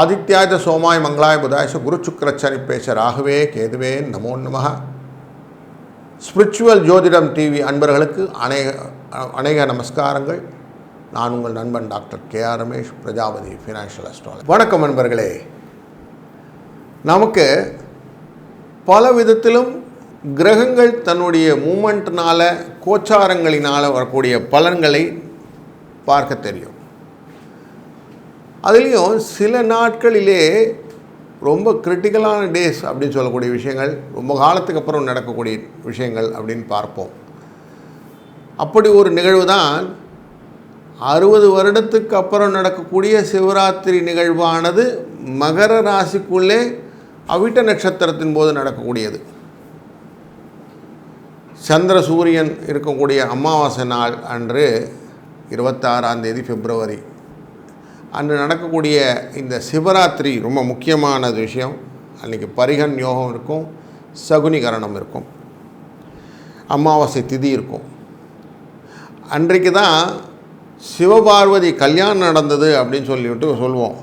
ஆதித்யாய சோமாய் மங்களாய புதாயச குரு சுக்கரச்சனி பேச ராகவே கேதுவே நமோ நமக ஸ்பிரிச்சுவல் ஜோதிடம் டிவி அன்பர்களுக்கு அநேக அநேக நமஸ்காரங்கள். நான் உங்கள் நண்பன் doctor K R Ramesh Prajapati financial astrology வணக்கம் நண்பர்களே. நமக்கு பல விதத்திலும் கிரகங்கள் தன்னுடைய மூமெண்ட்னால கோச்சாரங்களினால் வரக்கூடிய பலன்களை பார்க்க தெரியும். அதுலேயும் சில நாட்களிலே ரொம்ப கிரிட்டிக்கலான டேஸ் அப்படின்னு சொல்லக்கூடிய விஷயங்கள் ரொம்ப காலத்துக்கு அப்புறம் நடக்கக்கூடிய விஷயங்கள் அப்படின்னு பார்ப்போம். அப்படி ஒரு நிகழ்வு தான் அறுபது வருடத்துக்கு அப்புறம் நடக்கக்கூடிய சிவராத்திரி நிகழ்வானது மகர ராசிக்குள்ளே அவிட்ட நட்சத்திரத்தின் போது நடக்கக்கூடியது. சந்திர சூரியன் இருக்கக்கூடிய அமாவாசை நாள் அன்று இருபத்தாறாம் தேதி பிப்ரவரி. அன்று நடக்கக்கூடிய இந்த சிவராத்திரி ரொம்ப முக்கியமானது விஷயம். அன்றைக்கி பரிகன் யோகம் இருக்கும் சகுனிகரணம் இருக்கும் அமாவாசை திதி இருக்கும். அன்றைக்கு தான் சிவபார்வதி கல்யாணம் நடந்தது அப்படின்னு சொல்லிவிட்டு சொல்லுவோம்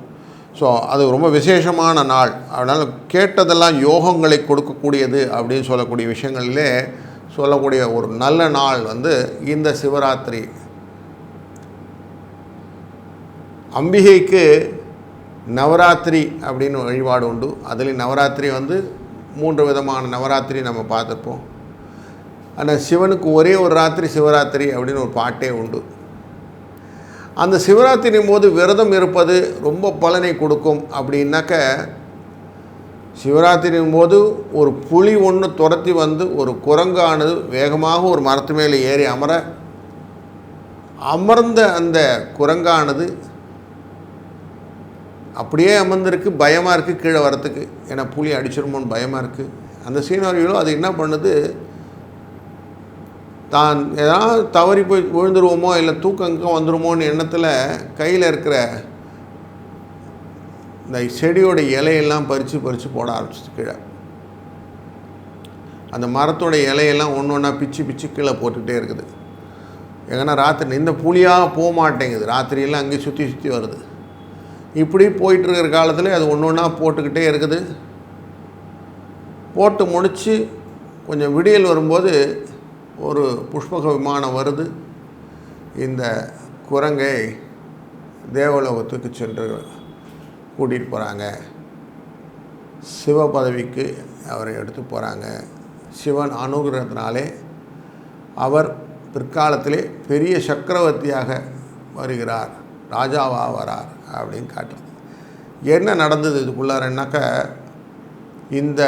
ஸோ அது ரொம்ப விசேஷமான நாள். அதனால் கேட்டதெல்லாம் யோகங்களை கொடுக்கக்கூடியது அப்படின்னு சொல்லக்கூடிய விஷயங்களிலே சொல்லக்கூடிய ஒரு நல்ல நாள் வந்து இந்த சிவராத்திரி. அம்பிகைக்கு நவராத்திரி அப்படின்னு வழிபாடு உண்டு. அதுலேயும் நவராத்திரி வந்து மூன்று விதமான நவராத்திரி நம்ம பார்த்துருப்போம். ஆனால் சிவனுக்கு ஒரே ஒரு ராத்திரி சிவராத்திரி அப்படின்னு ஒரு பாட்டே உண்டு. அந்த சிவராத்திரியின் போது விரதம் இருப்பது ரொம்ப பலனை கொடுக்கும் அப்படின்னாக்க சிவராத்திரியின் போது ஒரு புலி ஒன்று துரத்தி வந்து ஒரு குரங்கானது வேகமாக ஒரு மரத்து மேலே ஏறி அமர அமர்ந்த அந்த குரங்கானது அப்படியே அமர்ந்திருக்கு பயமாக இருக்குது கீழே வரத்துக்கு. ஏன்னா புலி அடிச்சிருமோன்னு பயமாக இருக்குது அந்த சீனரியிலும் அது என்ன பண்ணுது? தான் ஏதாவது தவறி போய் விழுந்துருவோமோ இல்லை தூக்கம் வந்துருமோன்னு எண்ணத்தில் கையில் இருக்கிற இந்த செடியோட இலையெல்லாம் பறித்து பறித்து போட ஆரம்பிச்சிது கீழே. அந்த மரத்தோட இலையெல்லாம் ஒன்று ஒன்றா பிச்சு பிச்சு கீழே போட்டுக்கிட்டே இருக்குது. எங்கன்னா ராத்திரி இந்த புளியாக போக மாட்டேங்குது. ராத்திரியெல்லாம் அங்கேயே சுற்றி சுற்றி வருது. இப்படி போயிட்டுருக்கிற காலத்தில் அது ஒன்று ஒன்றா போட்டுக்கிட்டே இருக்குது. போட்டு முடித்து கொஞ்சம் விடியல் வரும்போது ஒரு புஷ்பக விமானம் வருது. இந்த குரங்கை தேவலோகத்துக்கு சென்று கூட்டிகிட்டு போகிறாங்க சிவ பதவிக்கு அவரை எடுத்து போகிறாங்க சிவன் அனுகிரகத்தினாலே அவர் பிற்காலத்திலே பெரிய சக்கரவர்த்தியாக வருகிறார். ராஜாவாக வரார் அப்படின்னு காட்டுறது. என்ன நடந்தது இதுக்குள்ளாரன்னாக்கா இந்த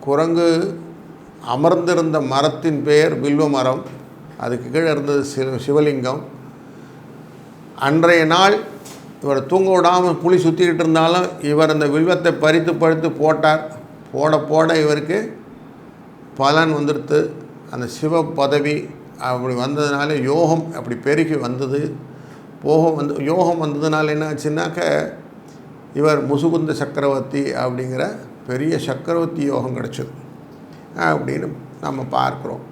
குரங்கு அமர்ந்திருந்த மரத்தின் பெயர் வில்வ மரம். அதுக்கு கீழே இருந்தது சிவ சிவலிங்கம். அன்றைய நாள் இவர் தூங்க விடாமல் புளி சுற்றிக்கிட்டு இருந்தாலும் இவர் அந்த வில்வத்தை பறித்து பறித்து போட்டார். போட போட இவருக்கு பலன் வந்துடுத்து. அந்த சிவ பதவி அப்படி வந்ததுனால யோகம் அப்படி பெருகி வந்தது. போகம் வந்து யோகம் வந்ததுனால என்ன ஆச்சுன்னாக்க இவர் முசுகுந்த சக்கரவர்த்தி அப்படிங்கிற பெரிய சக்கரவர்த்தி யோகம் கிடச்சிது. அப்படின்னு நம்ம பார்க்குறோம்.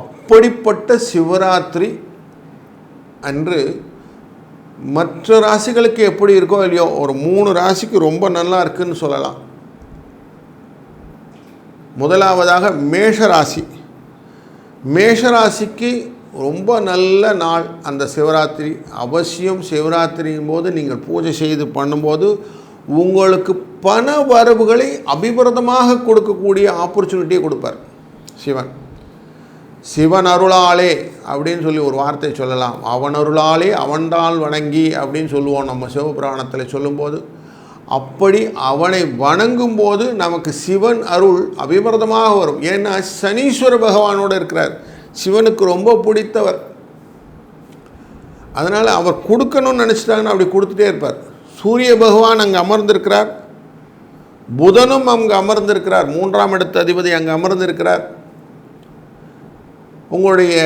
அப்படிப்பட்ட சிவராத்திரி அன்று மற்ற ராசிகளுக்கு எப்படி இருக்கோ இல்லையோ ஒரு மூணு ராசிக்கு ரொம்ப நல்லா இருக்குன்னு சொல்லலாம். முதலாவதாக மேஷ ராசி. மேஷ ராசிக்கு ரொம்ப நல்ல நாள் அந்த சிவராத்திரி. அவசியம் சிவராத்திரியின் போது நீங்கள் பூஜை செய்து பண்ணும்போது உங்களுக்கு பண வரவுகளை அபிவிரதமாக கொடுக்கக்கூடிய ஆப்பர்ச்சுனிட்டியை கொடுப்பார். சிவன். சிவன் அருளாலே அப்படின்னு சொல்லி ஒரு வார்த்தை சொல்லலாம். அவன் அருளாலே அவன்தால் வணங்கி அப்படின்னு சொல்லுவோம். நம்ம சிவபுராணத்தில் சொல்லும்போது அப்படி அவனை வணங்கும் போது நமக்கு சிவன் அருள் அபிவிரதமாக வரும். ஏன்னா சனீஸ்வர பகவானோடு இருக்கிறார். சிவனுக்கு ரொம்ப பிடித்தவர். அதனால் அவர் கொடுக்கணும்னு நினச்சிட்டாங்கன்னா அப்படி கொடுத்துட்டே இருப்பார். சூரிய பகவான் அங்கே அமர்ந்திருக்கிறார். புதனும் அங்கே அமர்ந்திருக்கிறார். மூன்றாம் இடத்து அதிபதி அங்கே அமர்ந்திருக்கிறார். உங்களுடைய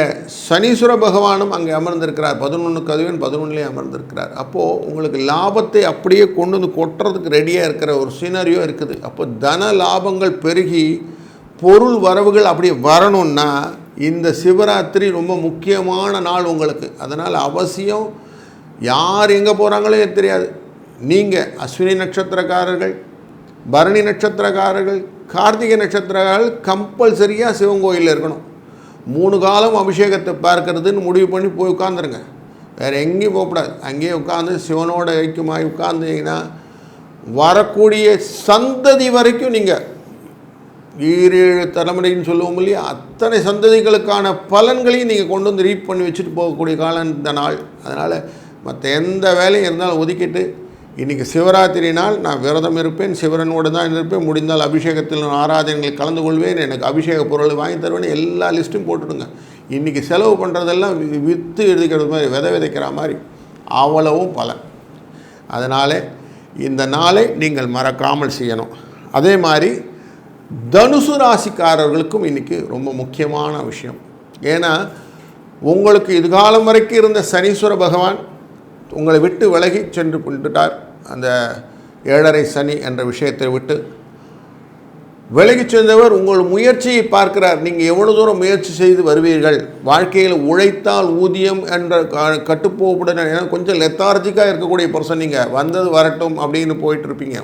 சனீஸ்வர பகவானும் அங்கே அமர்ந்திருக்கிறார். பதினொன்று கதவின் பதினொன்றுலேயே அமர்ந்திருக்கிறார். அப்போது உங்களுக்கு லாபத்தை அப்படியே கொண்டு வந்து கொட்டுறதுக்கு ரெடியாக இருக்கிற ஒரு சீனரியோ இருக்குது. அப்போ தன லாபங்கள் பெருகி பொருள் வரவுகள் அப்படியே வரணும்னா இந்த சிவராத்திரி ரொம்ப முக்கியமான நாள் உங்களுக்கு. அதனால் அவசியம் யார் எங்கே போகிறாங்களோ தெரியாது. நீங்கள் அஸ்வினி நட்சத்திரக்காரர்கள் பரணி நட்சத்திரக்காரர்கள் கார்த்திகை நட்சத்திரக்காரர்கள் கம்பல்சரியாக சிவன் கோயிலில் இருக்கணும். மூணு காலம் அபிஷேகத்தை பார்க்கறதுன்னு முடிவு பண்ணி போய் உட்காந்துருங்க வேறு எங்கேயும் போகக்கூடாது அங்கேயே உட்காந்து சிவனோட ஐக்கியமாகி உட்காந்துங்கன்னா வரக்கூடிய சந்ததி வரைக்கும் நீங்கள் ஈரேழு தலைமுறைன்னு சொல்லுவோம் இல்லையா? அத்தனை சந்ததிகளுக்கான பலன்களையும் நீங்கள் கொண்டு வந்து ரீட் பண்ணி வச்சுட்டு போகக்கூடிய காலம் இந்த நாள். அதனால் மற்ற எந்த வேலையும் இருந்தாலும் ஒதுக்கிட்டு இன்றைக்கி சிவராத்திரி நாள் நான் விரதம் இருப்பேன் சிவரனோடு தான் இருப்பேன் முடிந்தால் அபிஷேகத்தில் நான் ஆராதனைகளில் கலந்து கொள்வேன் எனக்கு அபிஷேக பொருள் வாங்கி தருவேன் எல்லா லிஸ்ட்டும் போட்டுடுங்க. இன்றைக்கி செலவு பண்ணுறதெல்லாம் வி- எடுக்கிறது மாதிரி விதை விதைக்கிற மாதிரி அவ்வளவும் பலன். அதனால் இந்த நாளை நீங்கள் மறக்காமல் செய்யணும். அதே மாதிரி தனுசு ராசிக்காரர்களுக்கும் இன்றைக்கி ரொம்ப முக்கியமான விஷயம். ஏன்னா உங்களுக்கு இதுகாலம் வரைக்கும் இருந்த சனீஸ்வர பகவான் உங்களை விட்டு விலகி சென்று கொண்டுட்டார் அந்த ஏழரை சனி என்ற விஷயத்தை விட்டு. விலகி சென்றவர் உங்கள் முயற்சியை பார்க்கிறார். நீங்கள் எவ்வளோ தூரம் முயற்சி செய்து வருவீர்கள்? வாழ்க்கையில் உழைத்தால் ஊதியம் என்ற க- கட்டுப்போப்புடன் ஏன்னா கொஞ்சம் லெத்தார்ஜிக்காக இருக்கக்கூடிய பர்சன் நீங்கள் வந்தது வரட்டும் அப்படின்னு போயிட்டு இருப்பீங்க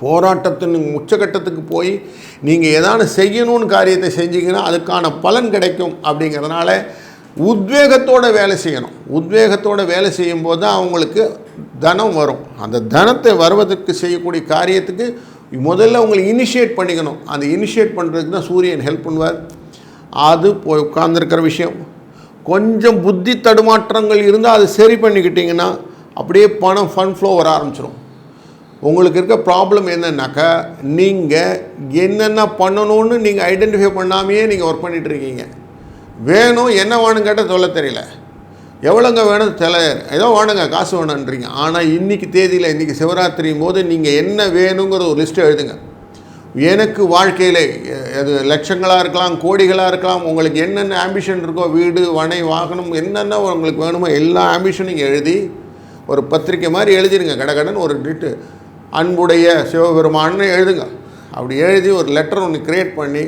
போராட்டத்தின் உச்சகட்டத்துக்கு போய் நீங்கள் ஏதான செய்யணும்னு காரியத்தை செஞ்சீங்கன்னா அதுக்கான பலன் கிடைக்கும் அப்படிங்கிறதுனால உத்வேகத்தோட வேலை செய்யணும். உத்வேகத்தோடு வேலை செய்யும்போது தான் அவங்களுக்கு தனம் வரும். அந்த தனத்தை வருவதற்கு செய்யக்கூடிய காரியத்துக்கு முதல்ல உங்களை இனிஷியேட் பண்ணிக்கணும். அந்த இனிஷியேட் பண்ணுறதுக்கு தான் சூரியன் ஹெல்ப் பண்ணுவார். அது போய் உட்கார்ந்துருக்கிற விஷயம். கொஞ்சம் புத்தி தடுமாற்றங்கள் இருந்தால் அது சரி பண்ணிக்கிட்டிங்கன்னா அப்படியே பணம் ஃபன் ஃப்ளோ வர ஆரம்பிச்சிடும் உங்களுக்கு இருக்க ப்ராப்ளம் என்னன்னாக்கா நீங்கள் என்னென்ன பண்ணணும்னு நீங்கள் ஐடென்டிஃபை பண்ணாமையே நீங்கள் ஒர்க் பண்ணிகிட்ருக்கீங்க இருக்கீங்க. வேணும் என்ன வேணும் கேட்டால் சொல்ல தெரியல. எவ்வளோங்க வேணும் தெல ஏதோ வேணுங்க காசு வேணுன்றீங்க ஆனால் இன்றைக்கி தேதியில் இன்றைக்கி சிவராத்திரியும் போது நீங்கள் என்ன வேணுங்கிற ஒரு லிஸ்ட்டை எழுதுங்க. எனக்கு வாழ்க்கையில் அது லட்சங்களாக இருக்கலாம் கோடிகளாக இருக்கலாம் உங்களுக்கு என்னென்ன ஆம்பிஷன் இருக்கோ வீடு வனை வாகனம் என்னென்ன உங்களுக்கு வேணுமோ எல்லா ஆம்பிஷனும் எழுதி ஒரு பத்திரிக்கை மாதிரி எழுதிடுங்க கடகடன் ஒரு டிட்டு அன்புடைய சிவபெருமான்னு எழுதுங்க. அப்படி எழுதி ஒரு லெட்டர் ஒன்று க்ரியேட் பண்ணி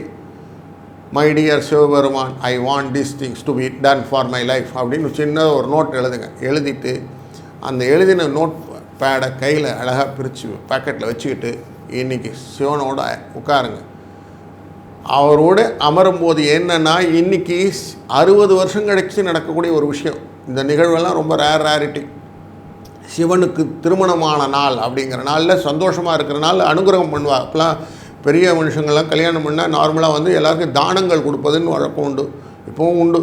my dear Sivaperuman I want these things to be done for my life அப்படின்னு சின்ன ஒரு நோட் எழுதுங்க. எழுதிட்டு அந்த எழுதின நோட் பேடை கையில் அழகாக பிரித்து பாக்கெட்டில் வச்சுக்கிட்டு இன்றைக்கி சிவனோட உட்காருங்க. அவரோடு அமரும்போது என்னென்னா இன்னைக்கு அறுபது வருஷம் கழிச்சு நடக்கக்கூடிய ஒரு விஷயம். இந்த நிகழ்வெல்லாம் ரொம்ப ரேர் ரேரிட்டி சிவனுக்கு திருமணமான நாள் அப்படிங்கிற நாளில் சந்தோஷமாக இருக்கிற நாள் அனுகிரகம் பண்ணுவா. அப்போலாம் பெரிய மனுஷங்கள்லாம் கல்யாணம் பண்ணால் நார்மலாக வந்து எல்லாருக்கும் தானங்கள் கொடுப்பதுன்னு வழக்கம் உண்டு. இப்போவும் உண்டு.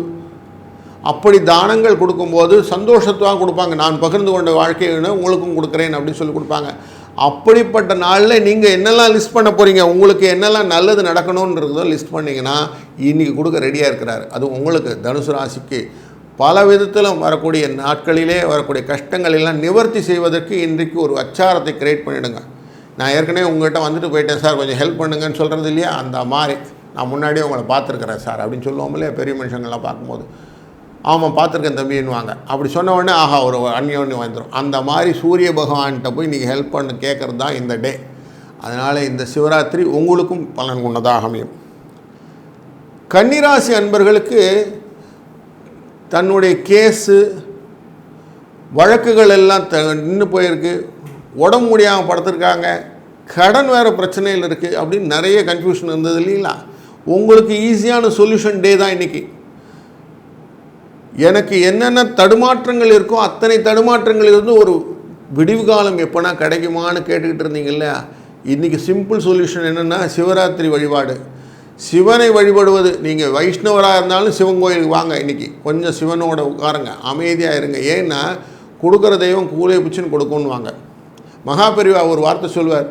அப்படி தானங்கள் கொடுக்கும்போது சந்தோஷத்தாக கொடுப்பாங்க. நான் பகிர்ந்து கொண்ட வாழ்க்கையை உங்களுக்கும் கொடுக்குறேன் அப்படின்னு சொல்லி கொடுப்பாங்க. அப்படிப்பட்ட நாளில் நீங்கள் என்னெல்லாம் லிஸ்ட் பண்ண போகிறீங்க உங்களுக்கு என்னெல்லாம் நல்லது நடக்கணுன்றதோ லிஸ்ட் பண்ணிங்கன்னா இன்றைக்கி கொடுக்க ரெடியாக இருக்கிறார். அது உங்களுக்கு தனுசு ராசிக்கு. பல விதத்திலும் வரக்கூடிய நாட்களிலே வரக்கூடிய கஷ்டங்கள் எல்லாம் நிவர்த்தி செய்வதற்கு இன்றைக்கு ஒரு அச்சாரத்தை கிரியேட் பண்ணிவிடுங்க நான் ஏற்கனவே உங்கள்கிட்ட வந்துட்டு போயிட்டேன் சார் கொஞ்சம் ஹெல்ப் பண்ணுங்கன்னு சொல்கிறது இல்லையா? அந்த மாதிரி. நான் முன்னாடியே உங்களை பார்த்துருக்குறேன் சார் அப்படின்னு சொல்லுவோம் இல்லையா பெரிய மனுஷங்கள்லாம் பார்க்கும்போது. ஆமாம் பார்த்துருக்கேன் தம்பின்னுவாங்க. அப்படி சொன்ன உடனே ஆஹா ஒரு அந்யோன்யம் வந்துடும் அந்த மாதிரி சூரிய பகவான்கிட்ட போய் நீங்கள் ஹெல்ப் பண்ண கேட்குறது தான் இந்த டே அதனால் இந்த சிவராத்திரி உங்களுக்கும் பலன் கொண்டதாக அமையும். கன்னிராசி அன்பர்களுக்கு தன்னுடைய கேஸு வழக்குகள் எல்லாம் த நின்று போயிருக்கு. உடம்பு முடியாமல் படுத்திருக்காங்க. கடன் வேறு பிரச்சனையில் இருக்குது அப்படின்னு நிறைய கன்ஃபியூஷன் இருந்தது இல்லைங்களா? உங்களுக்கு ஈஸியான சொல்யூஷன் டே தான் இன்றைக்கி எனக்கு என்னென்ன தடுமாற்றங்கள் இருக்கோ அத்தனை தடுமாற்றங்கள் இருந்து ஒரு விடிவு காலம் எப்போனா கிடைக்குமான்னு கேட்டுக்கிட்டு இருந்தீங்கல்ல இன்றைக்கி சிம்பிள் சொல்யூஷன் என்னென்னா சிவராத்திரி வழிபாடு. சிவனை வழிபடுவது நீங்கள் வைஷ்ணவராக இருந்தாலும் சிவன் கோயிலுக்கு வாங்க இன்றைக்கி கொஞ்சம் சிவனோட உட்காருங்க அமைதியாக இருங்க. ஏன்னா கொடுக்குற தெய்வம் கூலே பிச்சுன்னு கொடுக்கும்னு வாங்க மகாபெரிவா ஒரு வார்த்தை சொல்வார்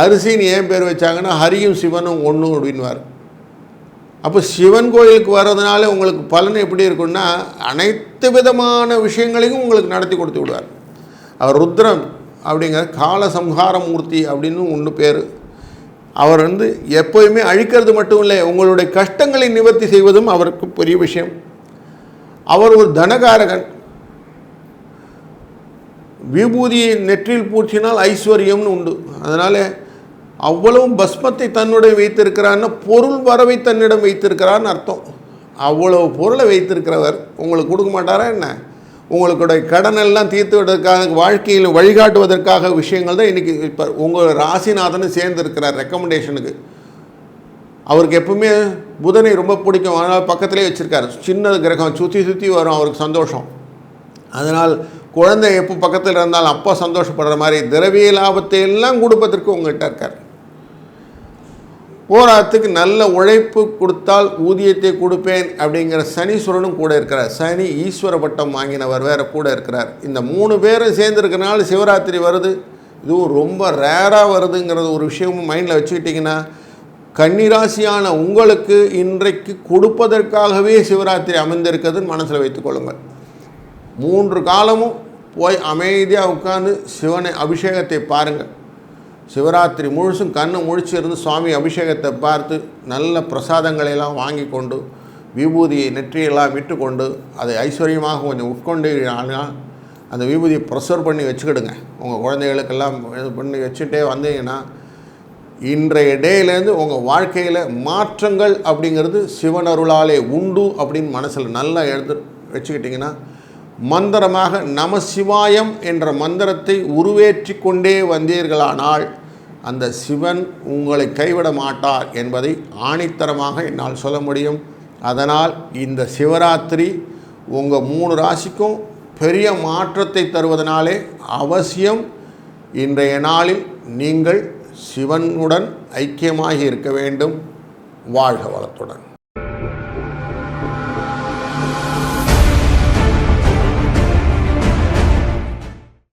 அரிசின்னு ஏன் பேர் வச்சாங்கன்னா ஹரியும் சிவனும் ஒன்றும் அப்படின்வார் அப்போ சிவன் கோயிலுக்கு வர்றதுனால உங்களுக்கு பலன் எப்படி இருக்குன்னா அனைத்து விதமான விஷயங்களையும் உங்களுக்கு நடத்தி கொடுத்து விடுவார். அவர் ருத்ரன் அப்படிங்கிற கால சம்ஹார மூர்த்தி அப்படின்னு ஒன்று பேர். அவர் வந்து எப்போயுமே அழிக்கிறது மட்டும் இல்லை உங்களுடைய கஷ்டங்களை நிவர்த்தி செய்வதும் அவருக்கு பெரிய விஷயம். அவர் ஒரு தனகாரகன். விபூதியை நெற்றில் பூச்சினால் ஐஸ்வர்யம்னு உண்டு. அதனால் அவ்வளவும் பஸ்மத்தை தன்னுடைய வைத்திருக்கிறான்னு பொருள் வரவை தன்னிடம் வைத்திருக்கிறான்னு அர்த்தம். அவ்வளவு பொருளை வைத்திருக்கிறவர் உங்களுக்கு கொடுக்க மாட்டாரா என்ன? உங்களுடைய கடனெல்லாம் தீர்த்து விடுவதற்காக வாழ்க்கையில் வழிகாட்டுவதற்காக விஷயங்கள் தான் இன்றைக்கி இப்போ உங்கள் ராசிநாதனும் சேர்ந்துருக்கிறார் ரெக்கமெண்டேஷனுக்கு அவருக்கு எப்பவுமே புதனை ரொம்ப பிடிக்கும். அதனால் பக்கத்திலே வச்சுருக்காரு. சின்ன கிரகம் சுற்றி சுற்றி வரும் அவருக்கு சந்தோஷம். அதனால் குழந்தை எப்போ பக்கத்தில் இருந்தாலும் அப்பா சந்தோஷப்படுற மாதிரி திரவிய லாபத்தை எல்லாம் கொடுப்பதற்கு உங்கள்கிட்ட இருக்கார். போராட்டத்துக்கு நல்ல உழைப்பு கொடுத்தால் ஊதியத்தை கொடுப்பேன் அப்படிங்கிற சனீஸ்வரனும் கூட இருக்கிறார். சனி ஈஸ்வர பட்டம் வாங்கினவர் வேற கூட இருக்கிறார். இந்த மூணு பேரும் சேர்ந்துருக்கனால சிவராத்திரி வருது. இதுவும் ரொம்ப ரேராக வருதுங்கிறது ஒரு விஷயமும் மைண்டில் வச்சுக்கிட்டிங்கன்னா கன்னிராசியான உங்களுக்கு இன்றைக்கு கொடுப்பதற்காகவே சிவராத்திரி அமைந்திருக்கிறதுன்னு மனசில் வைத்துக்கொள்ளுங்கள் மூன்று காலமும் போய் அமைதியாக உட்காந்து சிவனை அபிஷேகத்தை பாருங்கள் சிவராத்திரி முழுசும் கண்ணு முழிச்சிருந்து சுவாமி அபிஷேகத்தை பார்த்து நல்ல பிரசாதங்களை எல்லாம் வாங்கி கொண்டு விபூதியை நெற்றியெல்லாம் விட்டுக்கொண்டு அதை ஐஸ்வர்யமாக கொஞ்சம் உட்கொண்டு ஆனால் அந்த விபூதியை ப்ரெஷர் பண்ணி வச்சுக்கிடுங்க. உங்கள் குழந்தைகளுக்கெல்லாம் இது பண்ணி வச்சுட்டே வந்தீங்கன்னா இன்றைய டேலேருந்து உங்கள் வாழ்க்கையில் மாற்றங்கள் அப்படிங்கிறது சிவனருளாலே உண்டு அப்படின்னு மனசில் நல்லா எழுது வச்சுக்கிட்டிங்கன்னா மந்திரமாக நமசிவாயம் என்ற மந்திரத்தை உருவேற்றி கொண்டே வந்தீர்களானால் அந்த சிவன் உங்களை கைவிட மாட்டார் என்பதை ஆணித்தரமாக என்னால் சொல்ல முடியும். அதனால் இந்த சிவராத்திரி உங்கள் மூணு ராசிக்கும் பெரிய மாற்றத்தை தருவதனாலே அவசியம் இன்றைய நாளில் நீங்கள் சிவனுடன் ஐக்கியமாகி இருக்க வேண்டும். வாழ்க வளத்துடன்.